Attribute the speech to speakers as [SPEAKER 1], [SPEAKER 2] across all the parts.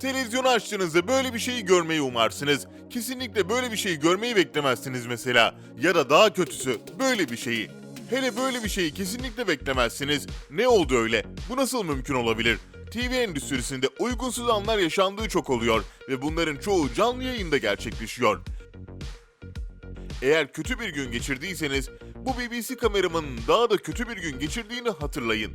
[SPEAKER 1] Televizyonu açtığınızda böyle bir şeyi görmeyi umarsınız. Kesinlikle böyle bir şeyi görmeyi beklemezsiniz mesela. Ya da daha kötüsü böyle bir şeyi. Hele böyle bir şeyi kesinlikle beklemezsiniz. Ne oldu öyle? Bu nasıl mümkün olabilir? TV endüstrisinde uygunsuz anlar yaşandığı çok oluyor ve bunların çoğu canlı yayında gerçekleşiyor. Eğer kötü bir gün geçirdiyseniz bu BBC kameramanın daha da kötü bir gün geçirdiğini hatırlayın.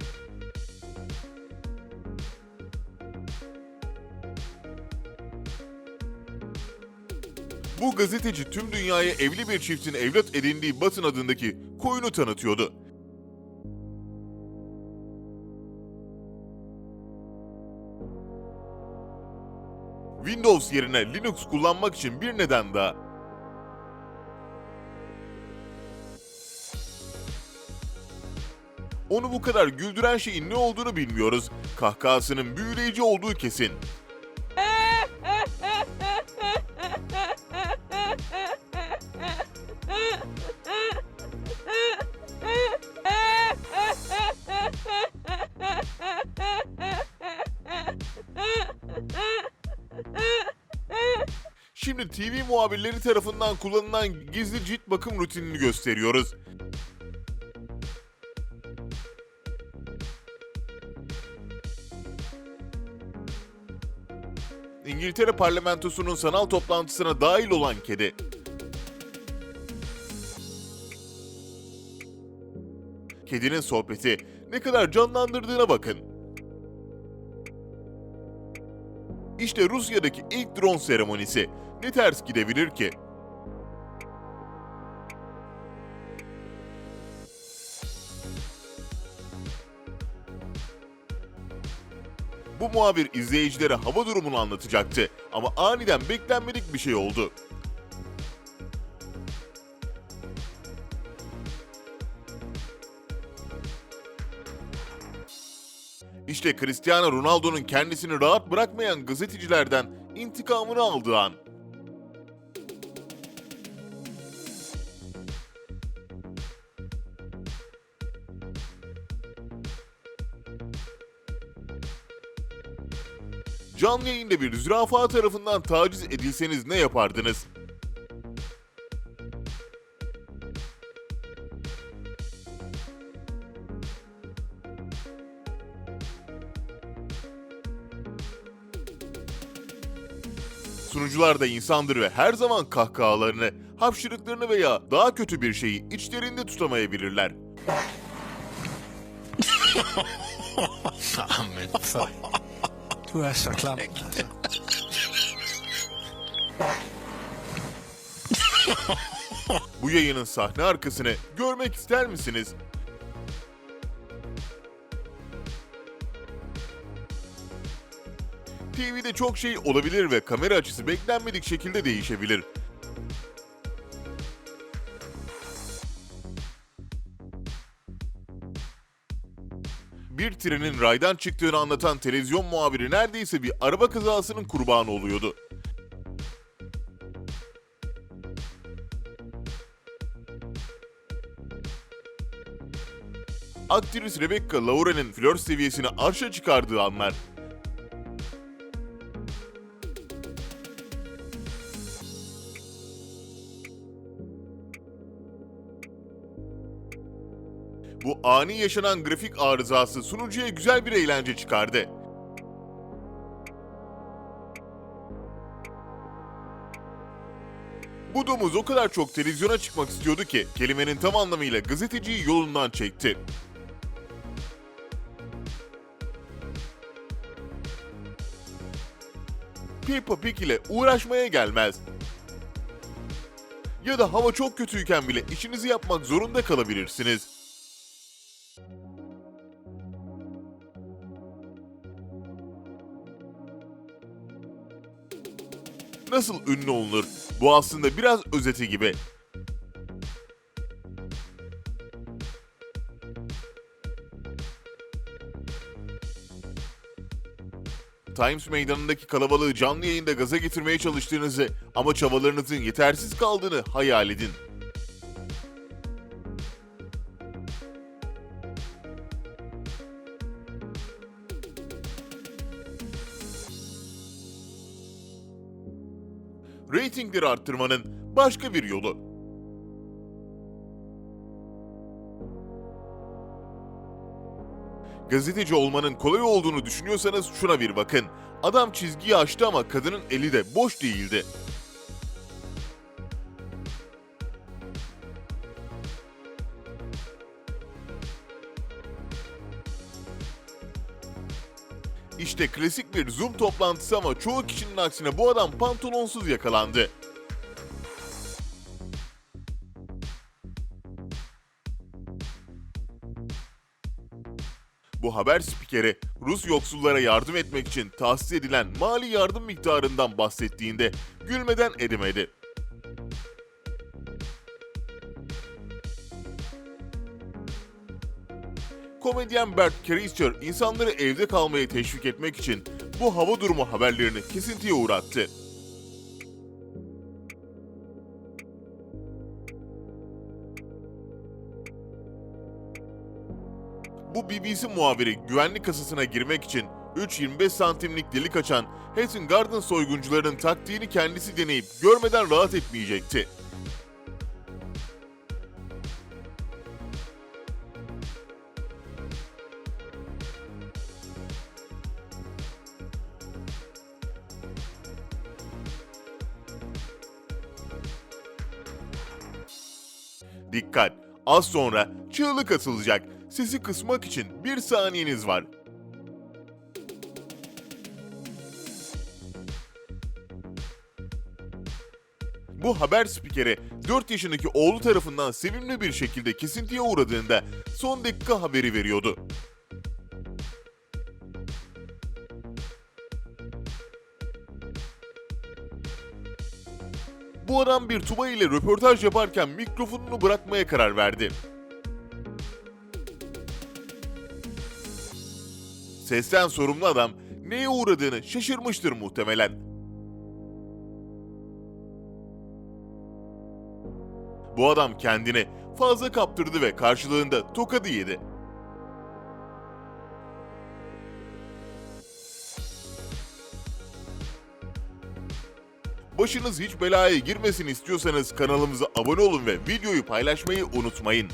[SPEAKER 1] Bu gazeteci tüm dünyaya evli bir çiftin evlat edindiği Batın adındaki koyunu tanıtıyordu. Windows yerine Linux kullanmak için bir neden daha. Onu bu kadar güldüren şeyin ne olduğunu bilmiyoruz. Kahkahasının büyüleyici olduğu kesin. Şimdi TV muhabirleri tarafından kullanılan gizli cilt bakım rutinini gösteriyoruz. İngiltere parlamentosunun sanal toplantısına dahil olan kedi. Kedinin sohbeti ne kadar canlandırdığına bakın. İşte Rusya'daki ilk drone seremonisi. Ne ters gidebilir ki? Bu muhabir izleyicilere hava durumunu anlatacaktı ama aniden beklenmedik bir şey oldu. İşte Cristiano Ronaldo'nun kendisini rahat bırakmayan gazetecilerden intikamını aldığı an. Canlı yayında bir zürafa tarafından taciz edilseniz ne yapardınız? Sunucular da insandır ve her zaman kahkahalarını, hapşırıklarını veya daha kötü bir şeyi içlerinde tutamayabilirler.
[SPEAKER 2] Ahmet.
[SPEAKER 3] Du er så klam.
[SPEAKER 1] Bu yayının sahne arkasını görmek ister misiniz? TV'de çok şey olabilir ve kamera açısı beklenmedik şekilde değişebilir. Bir trenin raydan çıktığını anlatan televizyon muhabiri neredeyse bir araba kazasının kurbanı oluyordu. Aktris Rebecca Lauren'in flört seviyesini arşa çıkardığı anlar. Bu ani yaşanan grafik arızası sunucuya güzel bir eğlence çıkardı. Bu domuz o kadar çok televizyona çıkmak istiyordu ki kelimenin tam anlamıyla gazeteciyi yolundan çekti. Peppa Pig ile uğraşmaya gelmez. Ya da hava çok kötüyken bile işinizi yapmak zorunda kalabilirsiniz. Nasıl ünlü olunur? Bu aslında biraz özeti gibi. Times meydanındaki kalabalığı canlı yayında gaza getirmeye çalıştığınızı ama çabalarınızın yetersiz kaldığını hayal edin. Reytingleri arttırmanın başka bir yolu. Gazeteci olmanın kolay olduğunu düşünüyorsanız şuna bir bakın. Adam çizgiyi aştı ama kadının eli de boş değildi. İşte klasik bir Zoom toplantısı ama çoğu kişinin aksine bu adam pantolonsuz yakalandı. Bu haber spikeri Rus yoksullara yardım etmek için tahsis edilen mali yardım miktarından bahsettiğinde gülmeden edemedi. Komedyen Bert Kreischer insanları evde kalmaya teşvik etmek için bu hava durumu haberlerini kesintiye uğrattı. Bu BBC muhabiri güvenlik kasasına girmek için 3.25 santimlik delik açan Hatton Garden soyguncularının taktiğini kendisi deneyip görmeden rahat etmeyecekti. Dikkat! Az sonra çığlık atılacak. Sesi kısmak için bir saniyeniz var. Bu haber spikeri 4 yaşındaki oğlu tarafından sevimli bir şekilde kesintiye uğradığında son dakika haberi veriyordu. Bu adam bir tuba ile röportaj yaparken mikrofonunu bırakmaya karar verdi. Sesten sorumlu adam neye uğradığını şaşırmıştır muhtemelen. Bu adam kendini fazla kaptırdı ve karşılığında tokadı yedi. Başınız hiç belaya girmesin istiyorsanız kanalımıza abone olun ve videoyu paylaşmayı unutmayın.